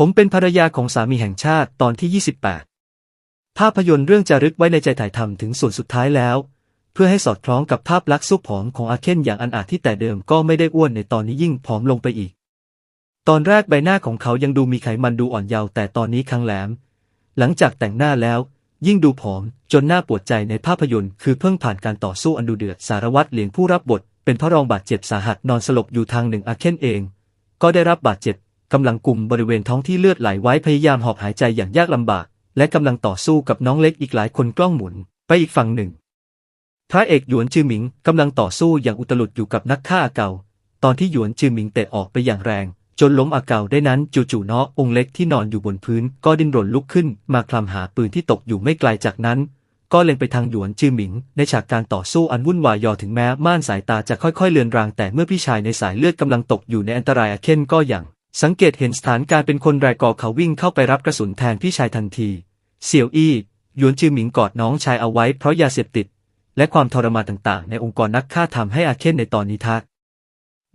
ผมเป็นภรรยาของสามีแห่งชาติตอนที่ 28 ภาพยนตร์เรื่องจารึกไว้ในใจถ่ายทำถึงส่วนสุดท้ายแล้ว เพื่อให้สอดคล้องกับภาพลักษณ์ซุปผอมของอาเคนอย่างอันอาจที่แต่เดิมก็ไม่ได้อ้วนในตอนนี้ยิ่งผอมลงไปอีก ตอนแรกใบหน้าของเขายังดูมีไขมันดูอ่อนเยาว์แต่ตอนนี้คังแหลม หลังจากแต่งหน้าแล้ว ยิ่งดูผอมจนหน่าปวดใจในภาพยนตร์คือเพิ่งผ่านการต่อสู้อันดูเดือดสารวัตรเหลียงผู้รับบท เป็นพระรองบาดเจ็บสาหัสนอนสลบอยู่ทางหนึ่งอาเคนเอง ก็ได้รับบาดเจ็บ กำลังกลุ่มบริเวณท้องที่เลือดไหลไว้พยายามหอบหายใจอย่างยากลำบาก และกำลังต่อสู้กับน้องเล็กอีกหลายคนกล้องหมุน ไปอีกฝั่งหนึ่ง พระเอกหยวนจือหมิงกำลังต่อสู้อย่างอุตลุดอยู่กับนักฆ่าอาเกา ตอนที่หยวนจือหมิงเตะออกไปอย่างแรง จนล้มอาเกาได้นั้นจู่ๆเนาะองค์เล็กที่นอนอยู่บนพื้น ก็ดิ้นรนลุกขึ้น มาคลำหาปืนที่ตกอยู่ไม่ไกลจากนั้นก็เล็งไปทางหยวนจือหมิง ในฉากการต่อสู้อันวุ่นวายยอถึงแม้ม่านสายตาจะค่อยๆเลือนรางแต่เมื่อพี่ชายในสายเลือดกำลังตกอยู่ในอันตรายอาเคนก็ยัง สังเกตเห็นสถานการเป็นคนแรกก่อเขาวิ่งเข้าไปรับกระสุนแทนพี่ชายทันที เสี่ยวอี้หยวนจือหมิงกอดน้องชายเอาไว้เพราะยาเสพติด และความทรมานต่างๆ ในองค์กรนักฆ่าทำให้อาเคนในตอนนี้ทัก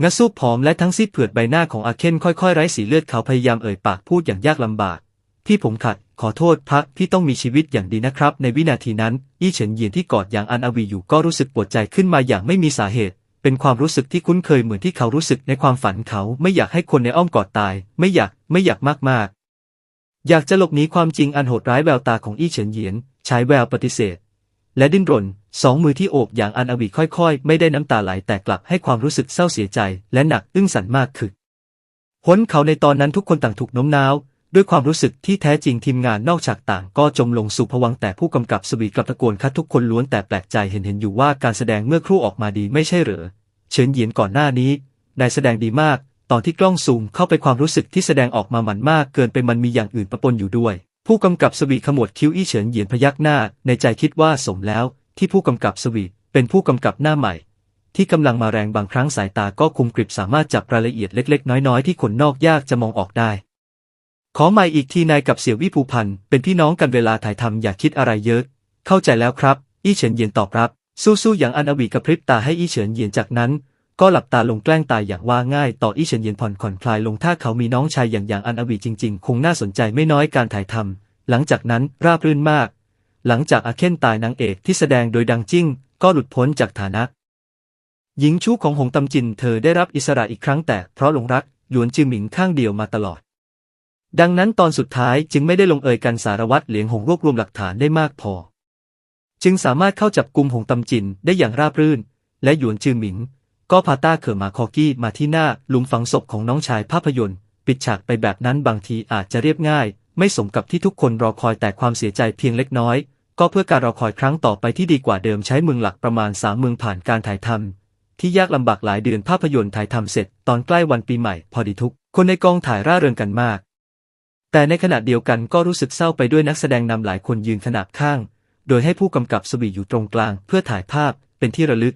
งะซูบผอมและทั้งซีดเผือดใบหน้าของอาเคนค่อยๆไร้สีเลือดเขาพยายามเอ่ยปากพูดอย่างยากลำบากพี่ผมขัดขอโทษพักพี่ต้องมีชีวิตอย่างดีนะครับ ในวินาทีนั้น อี้เฉินเยียนที่กอดอย่างอันอวีอยู่ก็รู้สึกปวดใจขึ้นมาอย่างไม่มีสาเหตุ เป็นความรู้สึกที่คุ้นเคยเหมือนที่เขารู้สึกในความฝันเขาไม่อยากให้คนในอ้อมกอดตาย ไม่อยากไม่อยากมากๆ อยากจะหลบหนีความจริงอันโหดร้ายแววตาของอี้เฉินเยียนใช้แววปฏิเสธ และดิ้นรน สองมือที่โอบอย่างอันอวีค่อยๆ ไม่ได้น้ำตาไหลแต่กลับให้ความรู้สึกเศร้าเสียใจ และหนักอึ้งสั่นมากขึ้นหนเขาในตอนนั้นทุกคนต่างถูกโน้มน้าว ด้วยความรู้สึกที่แท้จริงทีมงานนอกฉากต่างก็จมลงสู่ภวังแต่ผู้กำกับสวีกลับตะโกนคัดทุกคนล้วนแต่แปลกใจเห็นเห็นอยู่ว่าการแสดงเมื่อครู่ออกมาดีไม่ใช่เหรอ เฉินเหยียนก่อนหน้านี้ได้แสดงดีมาก ตอนที่กล้องซูมเข้าไปความรู้สึกที่แสดงออกมาหมันมากเกินไปมันมีอย่างอื่นปะปนอยู่ด้วย ผู้กำกับสวีขมวดคิ้วอี้เฉินเหยียนพยักหน้า ในใจคิดว่าสมแล้ว ที่ผู้กำกับสวีเป็นผู้กำกับหน้าใหม่ ที่กำลังมาแรงบางครั้งสายตาก็คุมกริบสามารถจับรายละเอียดเล็ก ๆ น้อยๆที่คนนอกยากจะมองออกได้ ขอใหม่อีกทีนายกับเสี่ยววิภูพันธ์เป็นพี่น้องกันเวลาถ่ายทำอย่าคิดอะไรเยอะ เข้าใจแล้วครับ อี้เฉินเยียนตอบรับ สู้ๆอย่างอันอวีกระพริบตาให้อี้เฉินเยียนจากนั้น ก็หลับตาลงแกล้งตายอย่างว่าง่าย ต่ออี้เฉินเยียนผ่อนผ่อนคลายลงถ้าเขามีน้องชายอย่างอย่างอันอวีจริง ๆ คงน่าสนใจไม่น้อยการถ่ายทำหลังจากนั้นราบรื่นมาก หลังจากอาเคนตายนางเอกที่แสดงโดยดังจิ้ง ก็หลุดพ้นจากฐานะหญิงชู้ของหงตำจินเธอได้รับอิสระอีกครั้งแต่เพราะหลงรักหยวนจือหมิงข้างเดียวมาตลอด ดังนั้นตอนสุดท้ายจึงไม่ได้ลงเอยกันสารวัตรเหลียงหงรวบรวมหลักฐานได้มากพอ จึงสามารถเข้าจับกลุ่มหงตำจินได้อย่างราบรื่น และหยวนจือหมิง ก็พาต้าเขอมาคอกี้มาที่หน้าหลุมฝังศพของน้องชายภาพยนตร์ ปิดฉากไปแบบนั้นบางทีอาจจะเรียบง่าย ไม่สมกับที่ทุกคนรอคอยแต่ความเสียใจเพียงเล็กน้อย ก็เพื่อการรอคอยครั้งต่อไปที่ดีกว่าเดิมใช้เมืองหลักประมาณสามเมืองผ่านการถ่ายทำที่ยากลำบากหลายเดือนภาพยนตร์ถ่ายทำเสร็จ ตอนใกล้วันปีใหม่ พอดีทุก คนในกองถ่ายร่าเริงกันมาก แต่ในขณะเดียวกันก็รู้สึกเศร้าไปด้วยนักแสดงนำหลายคนยืนขนาบข้าง โดยให้ผู้กำกับสวีอยู่ตรงกลาง เพื่อถ่ายภาพเป็นที่ระลึก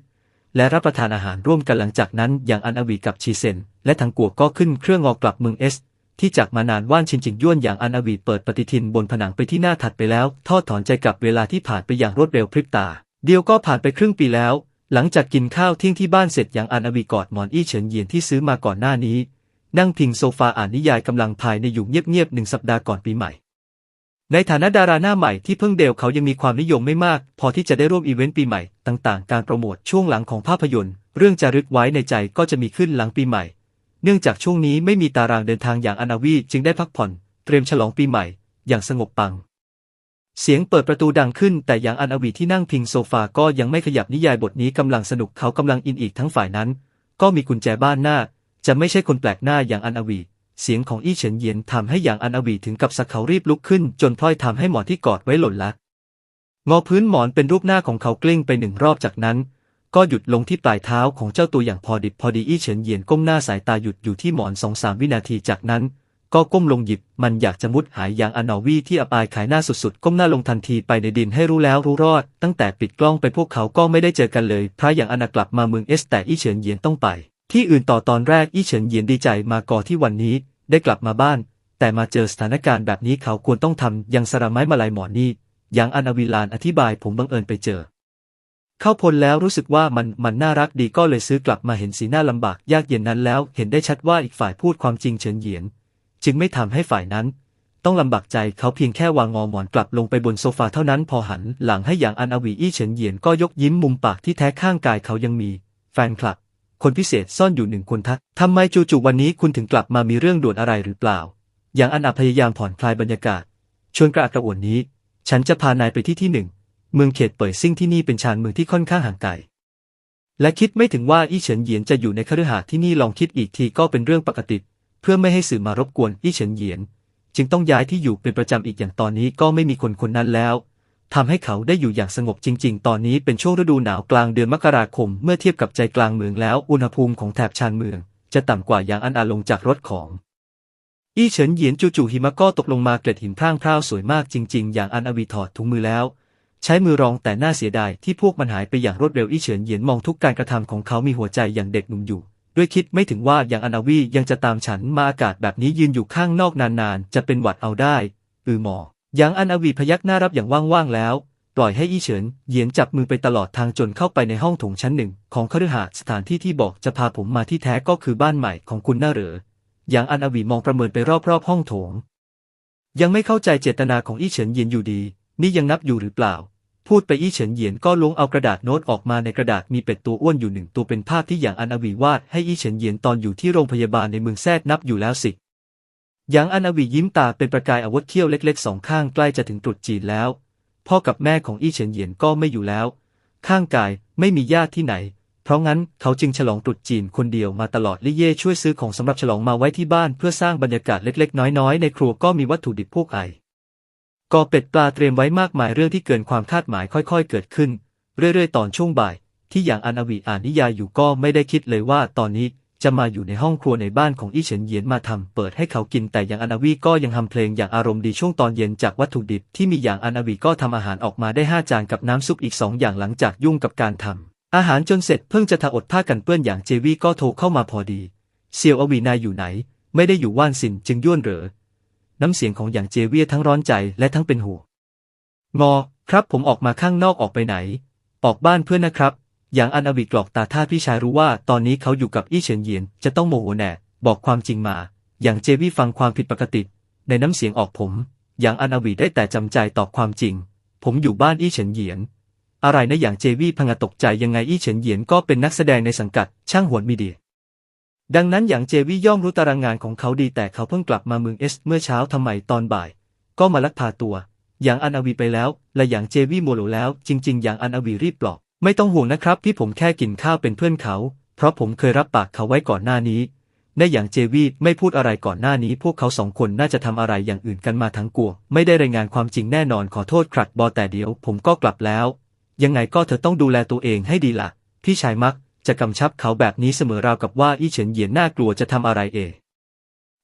และรับประทานอาหารร่วมกันหลังจากนั้น อย่างอันอวีกับชีเซน และทางกัวก็ขึ้นเครื่องงอกลับเมืองเอส ที่จากมานานว่านชินจิงย่วนอย่างอันอวีเปิดปฏิทินบนผนังไปที่หน้าถัดไปแล้ว ทอดถอนใจกับเวลาที่ผ่านไปอย่างรวดเร็วพริบตา เดียวก็ผ่านไปครึ่งปีแล้ว หลังจากกินข้าวเที่ยงที่บ้านเสร็จอย่างอันอวีกอดหมอนอี้เฉินเยียนที่ซื้อมาก่อนหน้านี้ นั่งพิงโซฟาอ่านนิยายกำลังภายในอยู่เงียบๆหนึ่งสัปดาห์ก่อนปีใหม่ ในฐานะดาราหน้าใหม่ที่เพิ่งเดลเขายังมีความนิยมไม่มาก พอที่จะได้ร่วมอีเวนต์ปีใหม่ต่างๆ การโปรโมทช่วงหลังของภาพยนตร์ เรื่องจารึกไว้ในใจก็จะมีขึ้นหลังปีใหม่ เนื่องจากช่วงนี้ไม่มีตารางเดินทางอย่างอนาวีจึงได้พักผ่อน เตรียมฉลองปีใหม่ อย่างสงบปัง เสียงเปิดประตูดังขึ้น แต่อย่างอนาวีที่นั่งพิงโซฟาก็ยังไม่ขยับนิยายบทนี้กำลังสนุกเขากำลังอินอีกทั้งฝ่ายนั้น ก็มีกุญแจบ้านหน้า จะไม่ใช่คนแปลกหน้าอย่างอันอวีเสียงของอี้เฉินเยียนทำให้อย่างอันอวีถึงกับสักเขารีบลุกขึ้น จนพลอยทำให้หมอนที่กอดไว้หล่นละงอพื้นหมอนเป็นรูปหน้าของเขากลิ้งไปหนึ่งรอบจากนั้น ก็หยุดลงที่ปลายเท้าของเจ้าตัวอย่างพอดิบพอดีอี้เฉินเยียนก้มหน้าสายตาหยุดอยู่ที่หมอนสองสามวินาทีจากนั้น ก็ก้มลงหยิบมันอยากจะมุดหายอย่างอนอวีที่อับอายขายหน้าสุดๆ ก้มหน้าลงทันทีไปในดินให้รู้แล้วรู้รอด ตั้งแต่ปิดกล้องไปพวกเขาก็ไม่ได้เจอกันเลยพระอย่างอนากลับมาเมืองเอสแต่อี้เฉินเยียนต้องไป ที่อื่นต่อตอนแรกอี้เฉินเยียนดีใจมาก่อที่วันนี้ ได้กลับมาบ้าน แต่มาเจอสถานการณ์แบบนี้เขาควรต้องทำยังสระไม้มาลายหมอนนี่อย่างอันาวิลานอธิบายผมบังเอิญไปเจอ เข้าพลแล้วรู้สึกว่ามันมันน่ารักดีก็เลยซื้อกลับมาเห็นสีหน้าลำบากยากเย็นนั้นแล้ว เห็นได้ชัดว่าอีกฝ่ายพูดความจริงเฉินเหยียน จึงไม่ทำให้ฝ่ายนั้น ต้องลำบากใจเขาเพียงแค่วางงอหมอนกลับลงไปบนโซฟาเท่านั้นพอหันหลังให้อย่างอันอวีอี้เฉินเหยียนก็ยกยิ้มมุมปากที่แท้ข้างกายเขายังมี แฟนคลับ คนพิเศษซ่อนอยู่หนึ่งคนทักทำไมจู่ๆวันนี้คุณถึงกลับมามีเรื่องด่วนอะไรหรือเปล่า อย่างอันอาพยายามผ่อนคลายบรรยากาศ ชวนกระอักกระอ่วนนี้ ฉันจะพานายไปที่ที่หนึ่ง เมืองเขตเป่ยซิ่งที่นี่เป็นชานเมืองที่ค่อนข้างห่างไกล และคิดไม่ถึงว่าอี้เฉินเหยียนจะอยู่ในคฤหาสน์ที่นี่ลองคิดอีกทีก็เป็นเรื่องปกติ เพื่อไม่ให้สื่อมารบกวนอี้เฉินเหยียน จึงต้องย้ายที่อยู่เป็นประจำอีกอย่างตอนนี้ก็ไม่มีคนคนนั้นแล้ว ทำให้เขาได้อยู่อย่างสงบจริง ๆ ตอนนี้เป็นช่วงฤดูหนาวกลางเดือนมกราคม เมื่อเทียบกับใจกลางเมืองแล้ว อุณหภูมิของแถบชานเมือง จะต่ำกว่าอย่างอันอาลงจากรถของอี้เฉินเหยียนจู่ๆหิมะก็ตกลงมาเกล็ดหินพร่างพร่าวสวยมากจริง ๆ อย่างอันอวีถอดถุงมือแล้ว ใช้มือรองแต่น่าเสียดายที่พวกมันหายไปอย่างรวดเร็วอี้เฉินเหยียนมองทุกการกระทำของเขามีหัวใจอย่างเด็กหนุ่มอยู่ ด้วยคิดไม่ถึงว่าอย่างอันอาวียังจะตามฉันมาอากาศแบบนี้ยืนอยู่ข้างนอกนานๆ จะเป็นหวัดเอาได้อือหมอ อย่างอันอวีพยักหน้ารับอย่างว่างๆแล้ว ปล่อยให้อี้เฉินเหยียนจับมือไปตลอดทางจนเข้าไปในห้องถงชั้นหนึ่ง ของคฤหาสน์สถานที่ที่บอกจะพาผมมาที่แท้ก็คือบ้านใหม่ของคุณน่าเหรออย่างอันอวีมองประเมินไปรอบๆห้องโถง ยังไม่เข้าใจเจตนาของอี้เฉินเหยียนอยู่ดี นี่ยังนับอยู่หรือเปล่า พูดไปอี้เฉินเหยียนก็ล้วงเอากระดาษโน้ตออกมาในกระดาษมีเป็ดตัวอ้วนอยู่หนึ่งตัวเป็นภาพที่อย่างอันอวีวาดให้อี้เฉินเหยียนตอนอยู่ที่โรงพยาบาลในเมืองแซดนับอยู่แล้วสิ อย่างอันอวียิ้มตาเป็นประกายอาวุธเขี้ยวเล็กๆสองข้างใกล้จะถึงตรุษจีนแล้ว พ่อกับแม่ของอี้เฉินเหยียนก็ไม่อยู่แล้ว ข้างกายไม่มีญาติที่ไหน เพราะงั้นเขาจึงฉลองตรุษจีนคนเดียวมาตลอดลี่เย่ช่วยซื้อของสำหรับฉลองมาไว้ที่บ้านเพื่อสร้างบรรยากาศเล็กๆ น้อยๆ ในครัวก็มีวัตถุดิบพวกไอกอเป็ดปลาเตรียมไว้มากมายเรื่องที่เกินความคาดหมายค่อยๆ เกิดขึ้น เรื่อยๆ ตอนช่วงบ่าย ที่อย่างอันอวีอ่านนิยายอยู่ก็ไม่ได้คิดเลยว่าตอนนี้ จะมาอยู่ในห้องครัวในบ้านของอี้เฉินเหยียนมาทำเปิดให้เขากินแต่อย่างอนอวีก็ยังทำเพลงอย่างอารมณ์ดีช่วงตอนเย็นจากวัตถุดิบที่มีอย่างอนอวีก็ทำอาหารออกมาได้ห้าจานกับน้ำซุปอีกสองอย่างหลังจากยุ่งกับการทำอาหารจนเสร็จเพิ่งจะทาอดผ้ากันเปื้อนอย่างเจวี่ก็โทรเข้ามาพอดีเซียวอวีนายอยู่ไหน ไม่ได้อยู่ว่านสินจึงย่วนเหรอน้ำเสียงของอย่างเจวียทั้งร้อนใจและทั้งเป็นห่วงงอครับผมออกมาข้างนอกออกไปไหน ออกบ้านเพื่อนนะครับ อย่างอันอวิกรอกตาท่าพี่ชายรู้ว่าตอนนี้เขาอยู่กับอี้เฉินเยียนจะต้องโมโหแน่ บอกความจริงมา อย่างเจวี่ฟังความผิดปกติ ในน้ำเสียงออกผม อย่างอันอวีได้แต่จำใจตอบความจริง ผมอยู่บ้านอี้เฉินเยียน อะไรนะอย่างเจวี่พังตกใจยังไงอี้เฉินเยียนก็เป็นนักแสดงในสังกัดช่างหวนมีเดีย ดังนั้นอย่างเจวี่ย่อมรู้ตารางงานของเขาดีแต่เขาเพิ่งกลับมาเมืองเอส เมื่อเช้าทำไมตอนบ่าย ก็มาลักพาตัว อย่างอันอวีไปแล้ว และอย่างเจวี่โมโหแล้ว จริง ๆ อย่างอันอวีรีบปลอบ ไม่ต้องห่วงนะครับพี่ผมแค่กินข้าวเป็นเพื่อนเขา เพราะผมเคยรับปากเขาไว้ก่อนหน้านี้ในอย่างเจวีไม่พูดอะไรก่อนหน้านี้ พวกเขาสองคนน่าจะทำอะไรอย่างอื่นกันมาทั้งกลัวไม่ได้รายงานความจริงแน่นอนขอโทษครัดบอแต่เดี๋ยว ผมก็กลับแล้ว ยังไงก็เธอต้องดูแลตัวเองให้ดีละ่ะ พี่ชายมักจะกำชับเขาแบบนี้เสมอราวกับว่าอี้เฉินเหยียนน่ากลัวจะทำอะไรเอ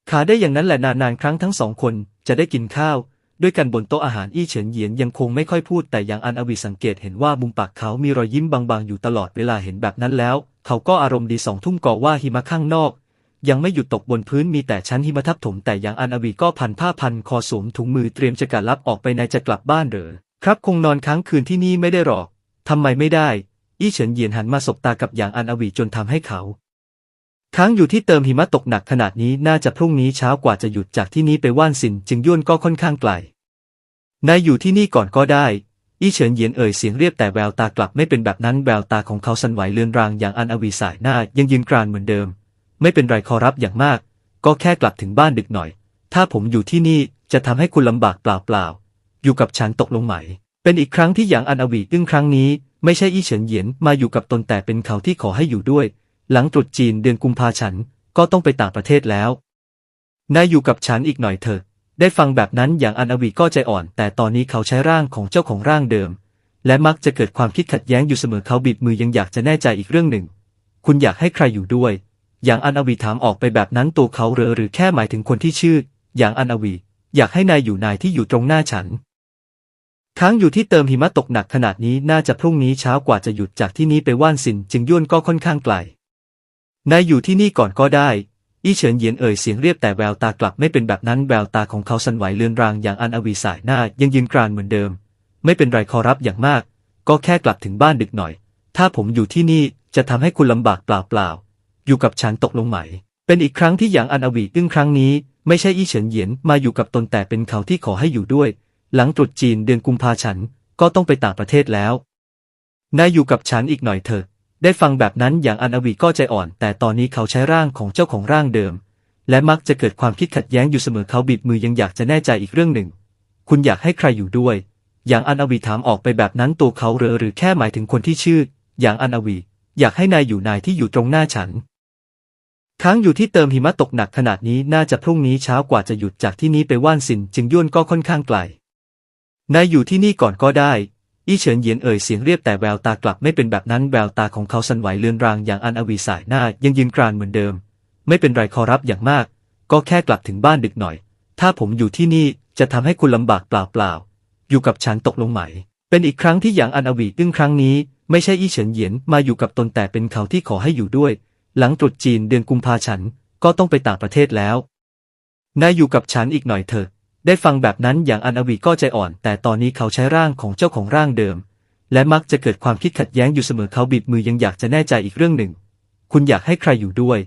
ขาได้อย่างนั้นแหละนานๆครั้งทั้งสองคนจะได้กินข้าว ด้วยกันบนโต๊ะอาหารอี้เฉินเหยียนยังคงไม่ค่อยพูดแต่อย่างอันอวีสังเกตเห็นว่ามุมปากเขามีรอยยิ้มบางๆอยู่ตลอดเวลาเห็นแบบนั้นแล้ว เขาก็อารมณ์ดีสองทุ่มก่อว่าหิมะข้างนอก ยังไม่หยุดตกบนพื้นมีแต่ชั้นหิมะทับถมแต่อย่างอันอวีก็พันผ้าพันคอสวมถุงมือเตรียมจะกลับออกไปในจะกลับบ้านเหรอครับคงนอนค้างคืนที่นี่ไม่ได้หรอกทำไมไม่ได้ อี้เฉินเหยียนหันมาสบตากับอย่างอันอวีจนทำให้เขา ค้างอยู่ที่เติมหิมะตกหนักขนาดนี้น่าจะพรุ่งนี้เช้ากว่าจะหยุดจากที่นี้ไปว่านสินจึงย่วนก็ค่อนข้างไกล นายอยู่ที่นี่ก่อนก็ได้ อี้เฉินเยียนเอ่ยเสียงเรียบแต่แววตากลับไม่เป็นแบบนั้นแววตาของเขาสั่นไหวเลือนรางอย่างอันอวีสายหน้ายังยืนกรานเหมือนเดิม ไม่เป็นไรขอรับอย่างมาก ก็แค่กลับถึงบ้านดึกหน่อย ถ้าผมอยู่ที่นี่จะทำให้คุณลำบากเปล่าๆอยู่กับฉันตกลงไหม เป็นอีกครั้งที่อย่างอันอวีอึ้งครั้งนี้ ไม่ใช่อี้เฉินเยียนมาอยู่กับตนแต่เป็นเขาที่ขอให้อยู่ด้วย หลังตรุษจีนเดือนกุมภาฉันก็ต้องไปต่างประเทศแล้ว นายอยู่กับฉันอีกหน่อยเถอะ ได้ฟังแบบนั้นอย่างอันอวีก็ใจอ่อน แต่ตอนนี้เขาใช้ร่างของเจ้าของร่างเดิม และมักจะเกิดความคิดขัดแย้งอยู่เสมอเขาบิดมือยังอยากจะแน่ใจอีกเรื่องหนึ่ง คุณอยากให้ใครอยู่ด้วย อย่างอันอวีถามออกไปแบบนั้นตัวเขาเรอหรือแค่หมายถึงคนที่ชื่อ อย่างอันอวี อยากให้นายอยู่นายที่อยู่ตรงหน้าฉันค้างอยู่ที่เติมหิมะตกหนักขนาดนี้น่าจะพรุ่งนี้เช้ากว่าจะหยุดจากที่นี้ไปว่านสินจึงย่วนก็ค่อนข้างไกล นายอยู่ที่นี่ก่อนก็ได้ อี้เฉินเหยียนเอ่ยเสียงเรียบแต่แววตากลับไม่เป็นแบบนั้นแววตาของเขาสั่นไหวเลือนรางอย่างอันอวีสายหน้ายังยืนกรานเหมือนเดิม ไม่เป็นไรขอรับอย่างมาก ก็แค่กลับถึงบ้านดึกหน่อย ถ้าผมอยู่ที่นี่จะทำให้คุณลำบากเปล่าๆอยู่กับฉันตกลงไหม เป็นอีกครั้งที่อย่างอันอวีอึ้งครั้งนี้ไม่ใช่อี้เฉินเหยียนมาอยู่กับตนแต่เป็นเขาที่ขอให้อยู่ด้วย หลังตรุษจีนเดือนกุมภาฉันก็ต้องไปต่างประเทศแล้วนายอยู่กับฉันอีกหน่อยเถอะ ได้ฟังแบบนั้นอย่างอันอวีก็ใจอ่อน แต่ตอนนี้เขาใช้ร่างของเจ้าของร่างเดิม และมักจะเกิดความคิดขัดแย้งอยู่เสมอเขาบิดมือยังอยากจะแน่ใจอีกเรื่องหนึ่ง คุณอยากให้ใครอยู่ด้วย อย่างอันอวีถามออกไปแบบนั้นตัวเขาเรอหรือแค่หมายถึงคนที่ชื่อ อย่างอันอวี อยากให้นายอยู่นายที่อยู่ตรงหน้าฉัน ค้างอยู่ที่เติมหิมะตกหนักขนาดนี้น่าจะพรุ่งนี้เช้ากว่าจะหยุดจากที่นี้ไปว่านสิน จึงย่วนก็ค่อนข้างไกลนายอยู่ที่นี่ก่อนก็ได้ อี้เฉินเยียนเอ่ยเสียงเรียบแต่แววตากลับไม่เป็นแบบนั้นแววตาของเขาสั่นไหวเลือนรางอย่างอันอวีสายหน้ายังยืนกรานเหมือนเดิม ไม่เป็นไรขอรับอย่างมาก ก็แค่กลับถึงบ้านดึกหน่อย ถ้าผมอยู่ที่นี่จะทำให้คุณลำบากเปล่าๆอยู่กับฉันตกลงไหม เป็นอีกครั้งที่อย่างอันอวีอึ้งครั้งนี้ ไม่ใช่อี้เฉินเยียนมาอยู่กับตนแต่เป็นเขาที่ขอให้อยู่ด้วย หลังตรุษจีนเดือนกุมภาฉันก็ต้องไปต่างประเทศแล้วนายอยู่กับฉันอีกหน่อยเถอะ ได้ฟังแบบนั้นอย่างอันอวีก็ใจอ่อน แต่ตอนนี้เขาใช้ร่างของเจ้าของร่างเดิม และมักจะเกิดความคิดขัดแย้งอยู่เสมอเขาบิดมือยังอยากจะแน่ใจอีกเรื่องหนึ่ง คุณอยากให้ใครอยู่ด้วย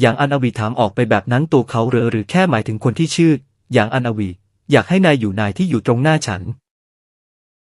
อย่างอันอวีถามออกไปแบบนั้นตัวเขาเรอหรือแค่หมายถึงคนที่ชื่อ อย่างอันอวี อยากให้นายอยู่นายที่อยู่ตรงหน้าฉัน